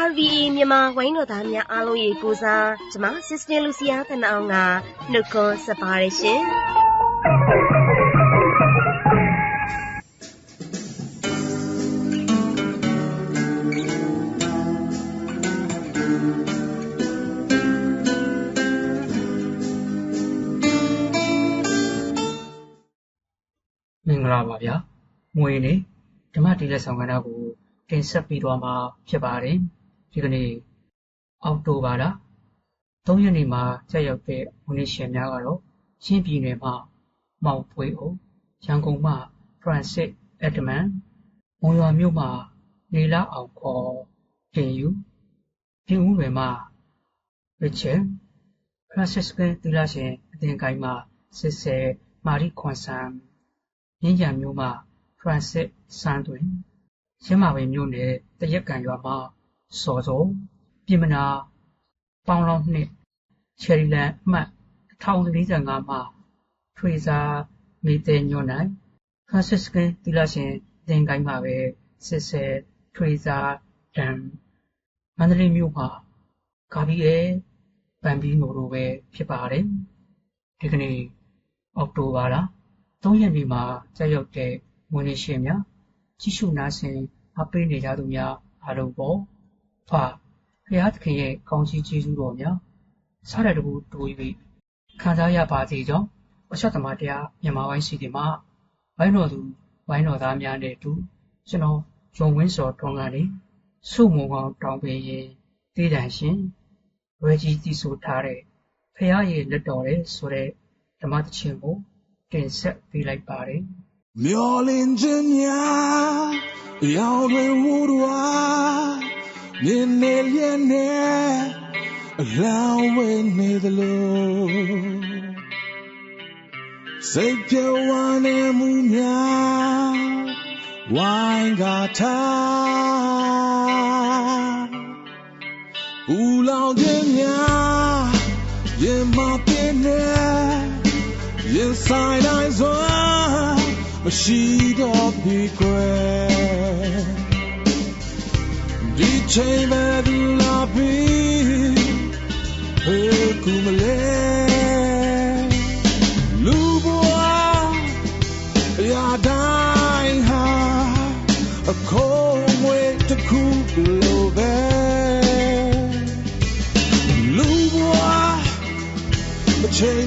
RVE မြန်မာဝိုင်းတော်သားများအားလုံးရေကိုစားကျမ Sister Lucia ခဏအောင်ကနှုတ်ခွန်းဆက်ပါရရှင်မင်္ဂလာပါဗျာ။မွေနေ့ဓမ္မတိလက်ဆောင်ကဏ္ဍကိုတင်ဆက်ပြီးတော့မှာဖြစ်ပါတယ်။ ဒီကနေ့အောက်တိုဘာလ3ရက်နေ့မှာဆက်ရောက်တဲ့ဝန်ကြီးရှင်များကတော့ချင်းပြည်နယ်မှာမောင်ပွေအိုရန်ကုန်မှာဖရန်စစ်အက်ဒမန်မုံရွာမြို့မှာနေလာအောင်ခေါ်တင်ယူပြင်ဦးလွင်မှာရစ်ချယ်ဖရန်စစ်ကန်တီလာရှင်အသင်ကိုင်းမှာစစ်ဆယ်မာရီခွန်ဆန်မြင်းကြံမြို့မှာဖရန်စစ်စန်းတွင်ရင်းမာပင်မြို့နယ်တရက်ကန်ရွာမှာ စော်စောပြင်မနာပေါင်းလောင်းနှစ်ချယ်ရီလန်အမှတ်1045မှာထွေစာမေတဲညွန်နိုင်ဖရန်စစ်ကန်တီလာရှင်သင်ကိုင်းမှာပဲစစ်ဆယ်ထွေစာဒံမန္တလေးမြို့မှာကာဘီအဲပန်ဘီနိုတို့ပဲဖြစ်ပါတယ်ဒီကနေ့အောက်တိုဘာလ3ရက်နေ့မှာကြာရောက်တဲ့ဝန်နေရှင်များကြီးစုနာဆင်အပေးနေကြသူများအားလုံးပေါ် ဖာဖျားသခင်ရဲ့ကောင်းချီးကျေးဇူးတော်များစားတဲ့တကူတိုး၍ခံစားရပါစေကြောင်းအချက်သမားတရားမြန်မာဝိုင်းစီဒီမှာဝိုင်းတော်သူဝိုင်းတော်သားများနဲ့အတူကျွန်တော်ဂျုံဝင်းစော်ထွန်းကနေစုမုံကောင်တောင်းပေးရင်တည်တံရှင်ဝဲကြီးတည်ဆိုထားတဲ့ဖျားရဲ့လက်တော်တဲ့ဆိုတဲ့ဓမ္မသချင်းကိုတင်ဆက်ပေးလိုက်ပါတယ်မျောလင်းခြင်းများရောက်တွင်ဝူတော် နင်းနေလျက်နဲ့အလောင်းဝဲနေသလိုစိတ်ပြေဝမ်းနေမှုများဝိုင်းကထားဦးလောင်ခြင်းများရင်မပြင်းနဲ့ရင်ဆိုင်တိုင်းစွာမရှိတော့ပြီကွယ် ချိန်မဲ့ဒီလာပြီဟေးကူမလဲလူဘွားအရာတိုင်းဟာအခိုးငွေတစ်ခုလိုပဲလူဘွားအချိန်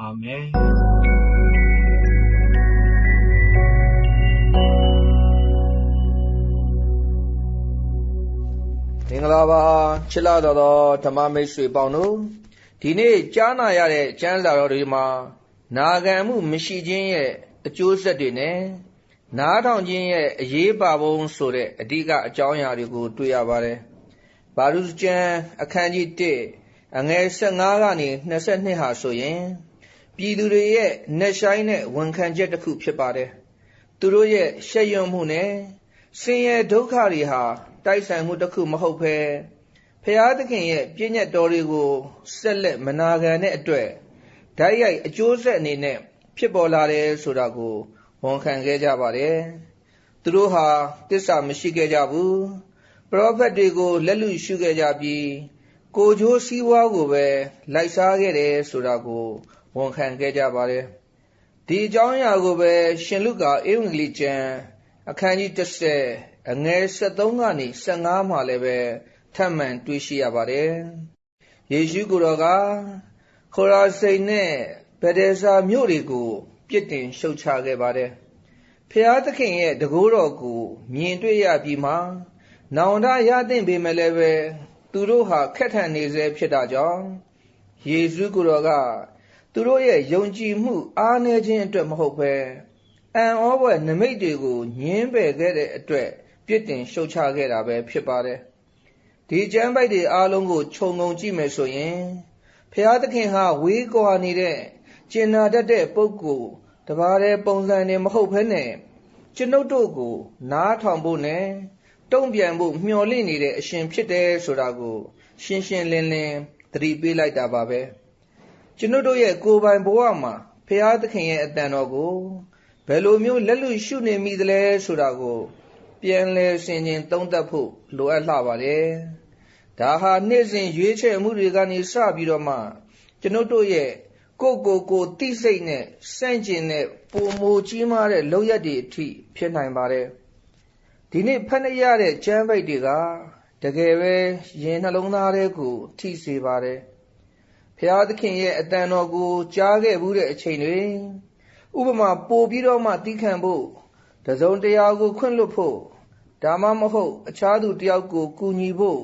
အာမင်မင်္ဂလာပါချစ်လာတော်သောဓမ္မမိတ်ဆွေပေါင်းတို့ဒီနေ့ကြားနာရတဲ့ကျမ်းစာတော်တွေမှာနာခံမှုမရှိခြင်းရဲ့အကျိုးဆက်တွေနဲ့နားထောင်ခြင်းရဲ့အရေးပါပုံဆိုတဲ့အဓိကအကြောင်းအရာတွေကို တွေ့ရပါတယ်။ဘာလုကျမ်းအခန်းကြီး1အငယ်15ကနေ22ဟာဆိုရင် ပြည်သူတွေရဲ့နှက်ဆိုင်တဲ့ဝန်ခံချက်တစ်ခုဖြစ်ပါတယ်။သူတို့ရဲ့ရှက်ရွံ့မှုနဲ့ဆင်းရဲဒုက္ခတွေဟာတိုက်ဆိုင်မှုတစ်ခုမဟုတ်ဘဲဖျားသခင်ရဲ့ပြည့်ညတ်တော်တွေကိုဆက်လက်မနာခံတဲ့အတွက်ဓာတ်ရိုက်အကျိုးဆက်အနေနဲ့ဖြစ်ပေါ်လာတယ်ဆိုတာကိုဝန်ခံခဲ့ကြပါတယ်။သူတို့ဟာတစ္ဆာမရှိခဲ့ကြဘူး။ပရောဖက်တွေကိုလက်လူရှုခဲ့ကြပြီးကိုချိုးစည်းဝါးကိုပဲလိုက်စားခဲ့တယ်ဆိုတာကို ဝန်ခံခဲ့ကြပါတယ်။ဒီအကြောင်းအရာကိုပဲရှင်လုကာဧဝံဂေလိကျမ်းအခန်းကြီး30အငယ်73ကနေ15မှာလည်းပဲထပ်မံတွေ့ရှိရပါတယ်။ယေရှုကိုယ်တော်ကခေါရာစိန်နဲ့ဗေဒဇာမြို့တွေကိုပြစ်တင်ရှုတ်ချခဲ့ပါတယ်။ဖျားသခင်ရဲ့တကိုးတော်ကိုမြင်တွေ့ရပြီးမှနောင်တရသင့်ပေမဲ့လည်းပဲသူတို့ဟာခက်ထန်နေစေဖြစ်တာကြောင့်ယေရှုကိုယ်တော်က သူတို့ရဲ့ယုံကြည်မှုအားနည်းခြင်းအတွက်မဟုတ်ဘဲအံ့ဩဖွယ်နမိတ်တွေကိုညင်းပယ်ခဲ့တဲ့အတွက်ပြစ်တင်ရှုတ်ချခဲ့တာပဲဖြစ်ပါတယ်။ဒီကျမ်းပိုက်တွေအားလုံးကိုခြုံငုံကြည့်မယ်ဆိုရင်ဖျားသခင်ဟာဝေးကွာနေတဲ့ကျင်နာတတ်တဲ့ပုဂ္ဂိုလ်တပါးတဲ့ပုံစံတွေမဟုတ်ဘဲနဲ့ကျွန်ုပ်တို့ကို နားထောင်ဖို့နဲ့တုံ့ပြန်ဖို့မျှော်လင့်နေတဲ့အရှင်ဖြစ်တယ်ဆိုတာကို ရှင်းရှင်းလင်းလင်းသတိပေးလိုက်တာပါပဲ ကျွန်ုပ်တို့ရဲ့ကိုယ်ပိုင်ဘဝမှာဖျားသခင်ရဲ့အတန်တော်ကိုဘယ်လိုမျိုးလက်လွတ်ရှုနေမိသလဲဆိုတာကို ပြန်လဲဆင်ခြင်သုံးသပ်ဖို့လိုအပ်လှပါတယ်။ဒါဟာနေ့စဉ်ရွေးချယ်မှုတွေကနေစပြီးတော့မှကျွန်ုပ်တို့ရဲ့ကိုယ့်ကိုယ်ကိုတိစိတ်နဲ့စန့်ကျင်တဲ့ပုံမူကြီးမားတဲ့လောက်ရည်တွေအထိဖြစ်နိုင်ပါတယ်။ဒီနေ့ဖတ်ရတဲ့ကျမ်းပိုက်တွေကတကယ်ပဲရင်နှလုံးသားတွေကိုထိစေပါတယ်။ ဖျားသခင်ရဲ့အတန်တော်ကိုကြားခဲ့မှုတဲ့အချိန်တွေဥပမာပို့ပြီးတော့မှတီးခံဖို့တစုံတရာကိုခွင့်လွတ်ဖို့ဒါမှမဟုတ်အခြားသူတယောက်ကိုကူညီဖို့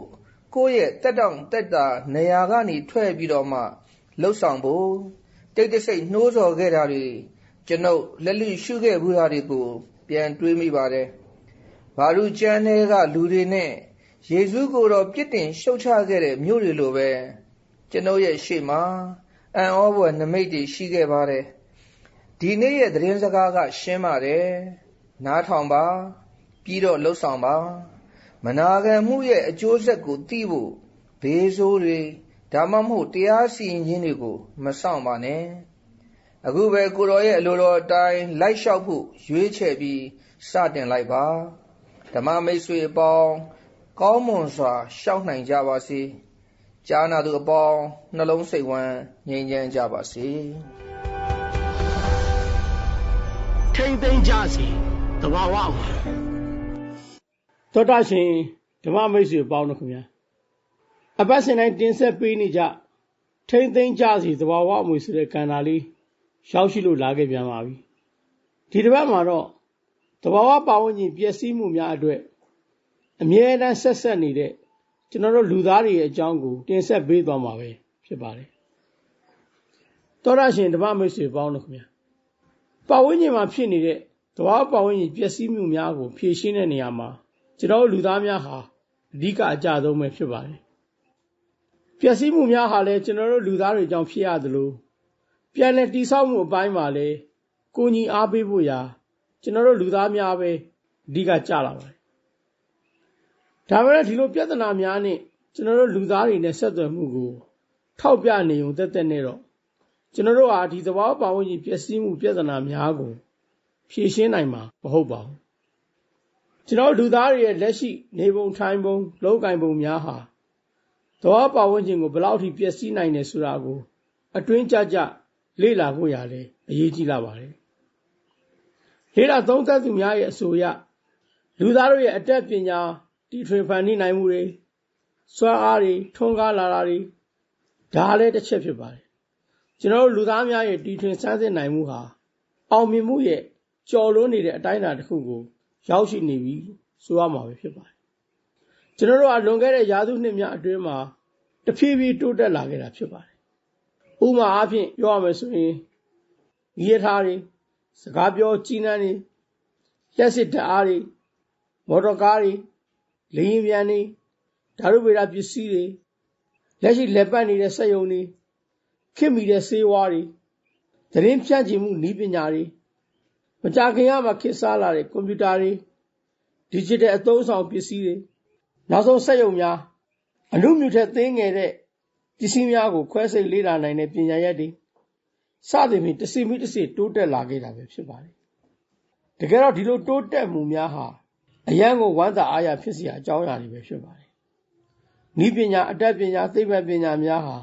ကိုယ့်ရဲ့တက်တောင့်တက်တာနေရာကနေထွက်ပြီးတော့မှလှုပ်ဆောင်ဖို့တိတ်တဆိတ်နှိုးဆော်ခဲ့တာတွေကျွန်ုပ်လက်လွတ်ရှုခဲ့ဘူးတာတွေကိုပြန်တွေးမိပါတယ်။ဘာလူကျမ်းတွေကလူတွေနဲ့ယေရှုကိုတော့ပြစ်တင်ရှုတ်ချခဲ့တဲ့မြို့တွေလိုပဲ ကျွန်ုပ်ရဲ့ရှေ့မှာအံ့ဩဖွယ်နမိတ်တွေရှိခဲ့ပါတယ်။ဒီနေ့ရဲ့သတင်းစကားကရှင်းပါတယ်။နားထောင်ပါပြီးတော့လှုပ်ဆောင်ပါ မနာခံမှုရဲ့အကျိုးဆက်ကိုသိဖို့ဘေးဆိုးတွေဒါမှမဟုတ်တရားစီရင်ခြင်းတွေကိုမဆောင်ပါနဲ့အခုပဲကိုတော်ရဲ့အလိုတော်အတိုင်းလိုက်လျှောက်ဖို့ရွေးချယ်ပြီးစတင်လိုက်ပါဓမ္မမိတ်ဆွေအပေါင်းကောင်းမွန်စွာရှောက်နိုင်ကြပါစေ ကြားနာသူအပေါင်းနှလုံးစိတ်ဝမ်းငြိမ်းချမ်းကြပါစေထိမ့်သိမ့်ကြစီတဘာဝမှာသောတာရှင်ဓမ္မမိတ်ဆွေပေါင်းတို့ခင်ဗျာအပတ်စဉ်တိုင်းတင်ဆက်ပေးနေကြထိမ့်သိမ့်ကြစီသဘာဝအမွေဆိုတဲ့ကဏ္ဍလေးရောက်ရှိလို့လာခဲ့ပြန်ပါပြီဒီတစ်ပတ်မှာတော့သဘာဝပတ်ဝန်းကျင်ပျက်စီးမှုများအတွက်အမြဲတမ်းဆက်ဆက်နေတဲ့ ကျွန်တော်တို့လူသားတွေရဲ့အကြောင်းကိုတင်ဆက်ပေးသွားမှာပဲဖြစ်ပါတယ်သောရရှင်ဓမ္မမိတ်ဆွေပေါင်းတို့ခင်ဗျာပတ်ဝန်းကျင်မှာဖြစ်နေတဲ့သဘာဝပတ်ဝန်းကျင်ပျက်စီးမှုများကိုဖြေရှင်းတဲ့နေရာမှာကျွန်တော်လူသားများဟာအဓိကအကြဆုံးပဲဖြစ်ပါတယ်ပျက်စီးမှုများဟာလည်းကျွန်တော်တို့လူသားတွေကြောင့်ဖြစ်ရသလိုပြန်လည်တိဆောက်မှုအပိုင်းမှာလည်းကိုညီအားပေးဖို့ရာကျွန်တော်တို့လူသားများပဲအဓိကကြလာပါတယ် ဒါပေမဲ့ဒီလိုပြဿနာများနဲ့ကျွန်တော်တို့လူသားတွေနဲ့ဆက်သွယ်မှုကိုထောက်ပြနေုံတက်တက်နဲ့တော့ကျွန်တော်တို့ဟာဒီသဘောပါဝင်ကြီးပျက်စီးမှုပြဿနာများကိုဖြေရှင်းနိုင်မှာမဟုတ်ပါဘူးကျွန်တော်လူသားတွေရဲ့လက်ရှိနေပုံထိုင်ပုံလောကင်ပုံများဟာသဘောပါဝင်ခြင်းကိုဘယ်လောက်ထိပျက်စီးနိုင်တယ်ဆိုတာကို အတွင်းကြကြလေ့လာဖို့ရလဲအရေးကြီးလာပါတယ်လေ့လာသုံးသပ်သူများရဲ့အဆိုအရလူသားတို့ရဲ့အတက်ပညာ တီထွင်ဖန်တီးနိုင်မှုတွေစွမ်းအားတွေထွန်းကားလာတာတွေဒါလည်းတစ်ချက်ဖြစ်ပါတယ်ကျွန်တော်တို့လူသားများရဲ့တီထွင်စမ်းစစ်နိုင်မှုဟာအောင်မြင်မှုရဲ့ကျော်လွန်နေတဲ့အတိုင်းအတာတစ်ခုကို ရောက်ရှိနေပြီဆိုရမှာပဲဖြစ်ပါတယ်ကျွန်တော်တို့ကလွန်ခဲ့တဲ့ရာစုနှစ်များအတွင်းမှာတဖြည်းဖြည်းတိုးတက်လာခဲ့တာဖြစ်ပါတယ်ဥပမာအားဖြင့်ပြောရမယ်ဆိုရင်ရည်ထားတွေစကားပြောကြီးနှန်းတွေလက်စစ်ဓာတ်အားတွေမော်တော်ကားတွေ လေယာဉ်ပြန်တွေဓာတ်ရုပ်ဗေဒပစ္စည်းတွေလက်ရှိလက်ပတ်နေတဲ့စက်ရုံတွေခင်မီတဲ့ဆေးဝါးတွေသတင်းဖြန့်ချီမှုနည်းပညာတွေမကြာခင်ကမှခေတ်စားလာတဲ့ကွန်ပျူတာတွေ digital အသုံးဆောင်ပစ္စည်းတွေနောက်ဆုံးစက်ရုံများအမှုမြူထက်သေးငယ်တဲ့ပစ္စည်းများကိုခွဲစိတ်လေ့လာနိုင်တဲ့ပညာရပ်တွေစသဖြင့်တစီမိတစီတိုးတက်လာခဲ့တာပဲဖြစ်ပါတယ်။တကယ်တော့ဒီလိုတိုးတက်မှုများဟာ အရန်ကိုဝမ်းသာအားရဖြစ်စရာအကြောင်းအရာတွေပဲဖြစ်ပါတယ်။ဤပညာအတတ်ပညာသိပ္ပံပညာများဟာ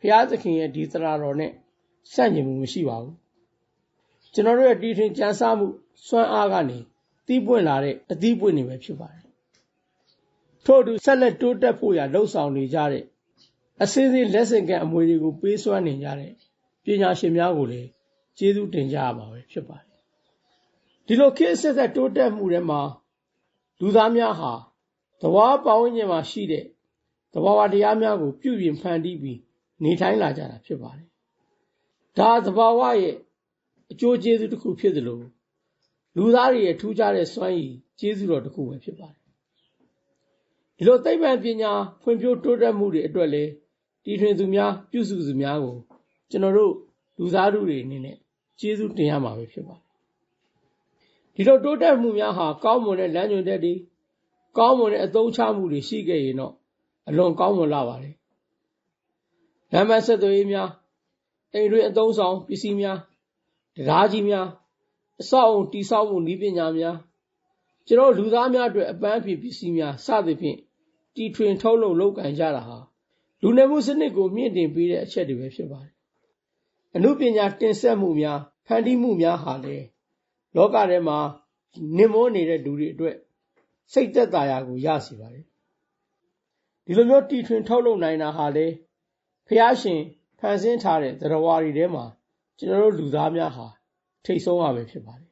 ဖျားသခင်ရဲ့ဒီသရာတော်နဲ့ဆန့်ကျင်မှုမရှိပါဘူး။ကျွန်တော်တို့ရဲ့တီထင်ကြံစမှုစွမ်းအားကနေတီးပွင့်လာတဲ့အသီးပွင့်နေပဲဖြစ်ပါတယ်။ထို့အတူဆက်လက်တိုးတက်ဖို့ရလှုံ့ဆော်နေကြတဲ့အစင်းစင်းလက်ဆင့်ကံအမွေတွေကိုပေးစွမ်းနေကြတဲ့ပညာရှင်များကိုလည်းကျေးဇူးတင်ကြရမှာပဲဖြစ်ပါတယ်။ဒီလိုခေတ်ဆက်ဆက်တိုးတက်မှုတွေမှာ လူသားများဟာသဘာဝပတ်ဝန်းကျင်မှာရှိတဲ့သဘာဝတရားများကို ပြုပြင်ဖန်တီးပြီးနေထိုင်လာကြတာဖြစ်ပါတယ်။ဒါသဘာဝရဲ့အကျိုးကျေးဇူးတစ်ခုဖြစ်သလိုလူသားတွေရဲ့ထူးခြားတဲ့စွမ်းရည်ကျေးဇူးတော်တစ်ခုပဲဖြစ်ပါတယ်။ဒီလိုသိပ္ပံပညာဖွံ့ဖြိုးတိုးတက်မှုတွေအတွက်လည်းတည်ထွင်သူများပြုစုသူများကို ကျွန်တော်တို့လူသားတို့တွေအနေနဲ့ကျေးဇူးတင်ရမှာပဲဖြစ်ပါတယ် ဒီလိုတိုးတက်မှုများဟာကောင်းမွန်တဲ့လမ်းညွှန်ချက်တွေကောင်းမွန်တဲ့အသုံးချမှုတွေရှိခဲ့ရင်တော့အလွန်ကောင်းမွန်လာပါတယ်လမ်းမဆက်သွယ်ရေးများအိမ်တွင်အသုံးဆောင်ပစ္စည်းများတရားကြီးများအဆောက်အုံတိဆောက်မှုနည်းပညာများကျွန်တော်လူသားများအတွက်အပန်းဖြေပစ္စည်းများစသဖြင့်တီထွင်ထုတ်လုပ်လုပ်ကင်ကြတာဟာလူနေမှုစနစ်ကိုမြင့်တင်ပေးတဲ့အချက်တွေပဲဖြစ်ပါတယ်အမှုပညာတင်ဆက်မှုများဖန်တီးမှုများဟာလည်း လောကထဲမှာနင်မောနေတဲ့လူတွေအတွက်စိတ်သက်သာရာကိုရစေပါတယ်ဒီလိုမျိုးတီထွင်ထုတ်လုပ်နိုင်တာဟာလေဖះရှင်ဖန်ဆင်းထားတဲ့သရဝါတွေထဲမှာကျွန်တော်တို့လူသားများဟာထထိတ်ဆုံးရပဲဖြစ်ပါတယ်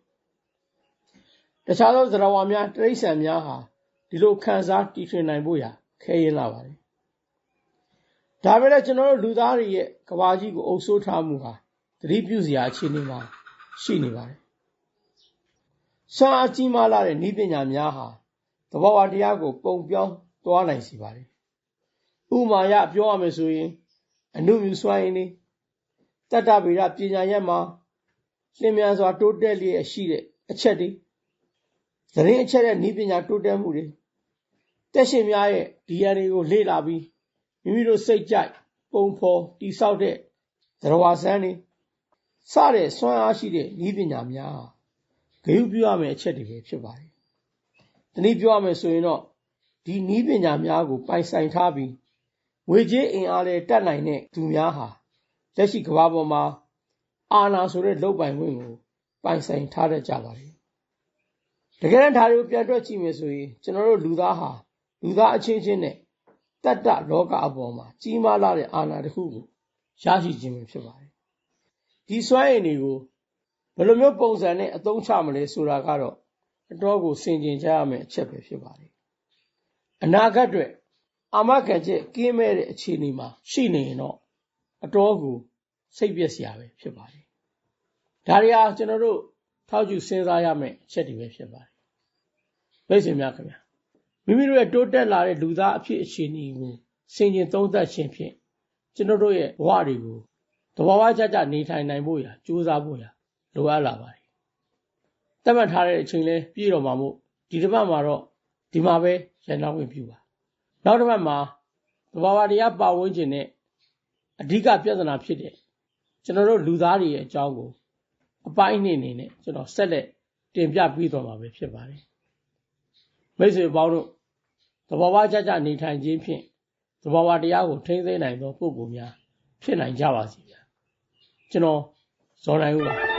တခြားသောသရဝါများတိရစ္ဆာန်များဟာဒီလိုခံစားတည်ထွင်နိုင်ဖို့ရာခဲရင်လာပါတယ်ဒါပဲလေကျွန်တော်တို့လူသားတွေရဲ့ကဘာကြီးကိုအုပ်ဆိုးထားမှုဟာသတိပြုစရာအခြေအနေမှာရှိနေပါတယ်။ ဆွမ်းအားကြီးမားလာတဲ့ဤပညာများဟာသဘောဝတရားကို ပုံပြောင်းသွားနိုင်စေပါတယ်။ဥမာရပြောရမယ်ဆိုရင်အနုမြူစွမ်းရည်နေတတ္တဗေဒပညာရက်မှာလျင်မြန်စွာ တိုးတက်လျက်ရှိတဲ့အချက်တွေသတင်းအချက်တဲ့ဤပညာတိုးတက်မှုတွေတက်ရှင်များရဲ့ DNA ကိုလေ့လာပြီးမိမိတို့စိတ်ကြိုက်ပုံဖော်တိဆောက်တဲ့သရဝါစန်းတွေစတဲ့စွမ်းအားရှိတဲ့ဤပညာများ ဂရုပြုရမယ့်အချက်တွေပဲဖြစ်ပါတယ်။တနည်းပြောရမယ်ဆိုရင်တော့ဒီဤပညာများကိုပိုင်ဆိုင်ထားပြီးငွေကြေးအင်အားလည်းတတ်နိုင်တဲ့သူများဟာလက်ရှိကမ္ဘာပေါ်မှာအာဏာဆိုတဲ့လုပ်ပိုင်ခွင့်ကိုပိုင်ဆိုင်ထားတတ်ကြပါတယ်။တကယ်တမ်းဒါတွေကိုပြန်တွက်ကြည့်မယ်ဆိုရင်ကျွန်တော်တို့လူသားဟာလူသားအချင်းချင်းနဲ့တတ္တလောကအပေါ်မှာကြီးမားလာတဲ့အာဏာတစ်ခုကိုရရှိခြင်းပဲဖြစ်ပါတယ်။ဒီစွမ်းရည်တွေကို ဘယ်လိုမျိုးပုံစံနဲ့အသုံးချမလဲဆိုတာကတော့အတော်ကိုဆင်ခြင်ကြရမယ့်အချက်ပဲဖြစ်ပါတယ်။အနာဂတ်အတွက်အာမခံချက်ကင်းမဲ့တဲ့အခြေအနေမှာရှိနေရင်တော့အတော်ကိုစိတ်ပျက်စရာပဲဖြစ်ပါတယ်။ဒါတွေဟာကျွန်တော်တို့ထောက်ကျစဉ်းစားရမယ့်အချက်တွေပဲဖြစ်ပါတယ်။မိတ်ဆွေများခင်ဗျာမိမိတို့ရဲ့တိုးတက်လာတဲ့လူသားအဖြစ်အခြေအနေကိုဆင်ခြင်သုံးသပ်ခြင်းဖြင့်ကျွန်တော်တို့ရဲ့ဘဝတွေကိုတဘာဝကြကြနေထိုင်နိုင်ဖို့ရာကြိုးစားဖို့ရာ လိုအပ်လာပါတယ်။တတ်မှတ်ထားတဲ့အချိန်လဲပြည့်တော်မှာမို့ဒီတစ်ပတ်မှာတော့ဒီမှာပဲရန်နောက်ဝင်ပြပါ။နောက်တစ်ပတ်မှာတဘာဝတရားပါဝင်ခြင်းနဲ့အဓိကပြဿနာဖြစ်တဲ့ကျွန်တော်တို့လူသားတွေရဲ့အကြောင်းကိုအပိုင်းအနေနဲ့ကျွန်တော်ဆက်လက်တင်ပြပြီးတော့မှာပဲဖြစ်ပါတယ်။မိတ်ဆွေပေါင်းတို့သဘာဝကြကြနေထိုင်ခြင်းဖြင့်သဘာဝတရားကိုထိန်းသိမ်းနိုင်သောပုဂ္ဂိုလ်များဖြစ်နိုင်ကြပါစေဗျာကျွန်တော်ဇော်နိုင်ဦးပါ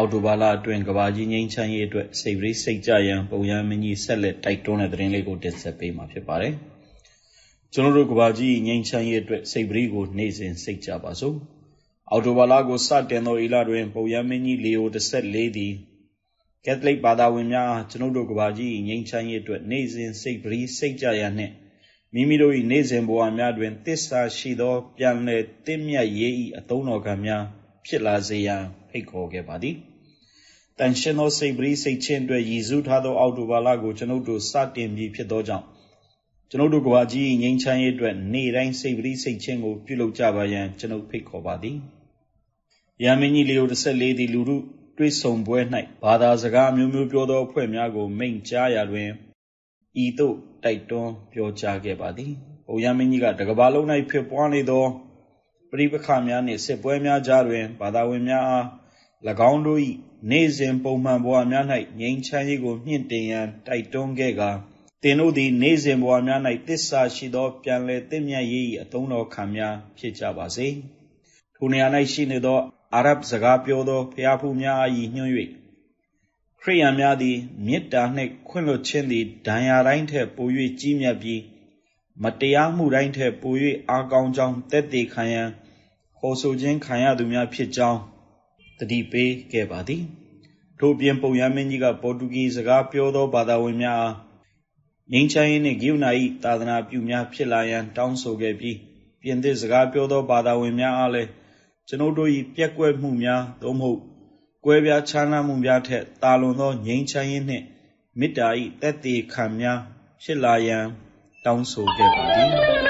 အော်တိုဘာလအတွင်းကဘာကြီးငိမ့်ချမ်းရေးအတွက်စိတ်ပရိစိတ်ကြရန်ပုံရမ်းမင်းကြီးဆက်လက်တိုက်တွန်းတဲ့သတင်းလေးကိုတင်ဆက်ပေးမှာဖြစ်ပါတယ်။ကျွန်တော်တို့ကဘာကြီးငိမ့်ချမ်းရေးအတွက်စိတ်ပရိကိုနေ့စဉ်စိတ်ကြပါစို့အော်တိုဘာလကိုစတင်သောဤလတွင်ပုံရမင်းကြီးလေယို14သည်ကက်သလစ်ဘာသာဝင်များကျွန်ုပ်တို့ကဘာကြီးငိမ့်ချမ်းရေးအတွက်နေ့စဉ်စိတ်ပရိစိတ်ကြရနှင့်မိမိတို့၏နေ့စဉ်ဘဝများတွင်တစ္ဆာရှိသောပြန်လည်တင့်မြတ်ရေး၏အသုံးတော်ကံများ ဖြစ်လာစေရန်ဖိတ်ခေါ်ခဲ့ပါသည်တန်ရှင်သောစိတ်ပရိစိတ်ချင်းအတွက်ရည်စူးထားသောအောက်တိုဘာလကိုကျွန်ုပ်တို့စတင်ပြီးဖြစ်သောကြောင့်ကျွန်ုပ်တို့ကဘာကြီးငြိမ်းချမ်းရေးအတွက်နေ့တိုင်းစိတ်ပရိစိတ်ချင်းကိုပြုလုပ်ကြပါရန်ကျွန်ုပ်ဖိတ်ခေါ်ပါသည်။ရာမင်းကြီးလီယို14သည်လူတို့တွေ့ဆုံပွဲ၌ဘာသာစကားမျိုးမျိုးပြောသောအဖွဲ့များကိုမိန့်ကြားရာတွင်ဤသို့တိုက်တွန်းပြောကြားခဲ့ပါသည်။ဘုရားမင်းကြီးကတကဘာလုံး၌ဖြစ်ပွားနေသော ပရိပခများနှင့်စစ်ပွဲများကြားတွင်ဘာသာဝင်များအား၎င်းတို့၏နေ့စဉ်ပုံမှန်ဘဝများ၌ငြိမ်းချမ်းရေးကိုမြင့်တင်ရန်တိုက်တွန်းခဲ့ကာသင်တို့သည်နေ့စဉ်ဘဝများ၌တစ္ဆာရှိသော ပြန်လည်သင့်မြတ်ရေး၏အသုံးတော်ခံများဖြစ်ကြပါစေ။ထိုနေရာ၌ရှိနေသော အာရဗ်စကားပြောသောဖျားဖူးများအားညွှန်း၍ခရိယန်များသည်မေတ္တာနှင့်ခွင့်လွှတ်ခြင်းသည်ဒဏ်ရာတိုင်းထက်ပို၍ကြီးမြတ်ပြီးမတရားမှုတိုင်းထက်ပို၍အားကောင်းကြောင်းတက်တည်ခံရန် ခေါ်ဆိုခြင်းခံရသူများဖြစ်ကြောင်းတတိပေးခဲ့ပါသည်ထို့ပြင်ပုံရမင်းကြီးကပေါ်တူဂီစကားပြောသောဘာသာဝင်များအားငိမ့်ချမ်းရေးနှင့်ဂိယုဏ၏သာသနာပြုများဖြစ်လာရန်တောင်းဆိုခဲ့ပြီးပြင်သစ်စကားပြောသောဘာသာဝင်များအားလည်းကျွန်ုပ်တို့၏ပြက်ကွက်မှုများသို့မဟုတ်ကွဲပြားခြားနားမှုများထက်တာလွန်သောငြိမ်းချမ်းရေးနှင့်မေတ္တာ၏တက်တည်ခံများဖြစ်လာရန်တောင်းဆိုခဲ့ပါသည်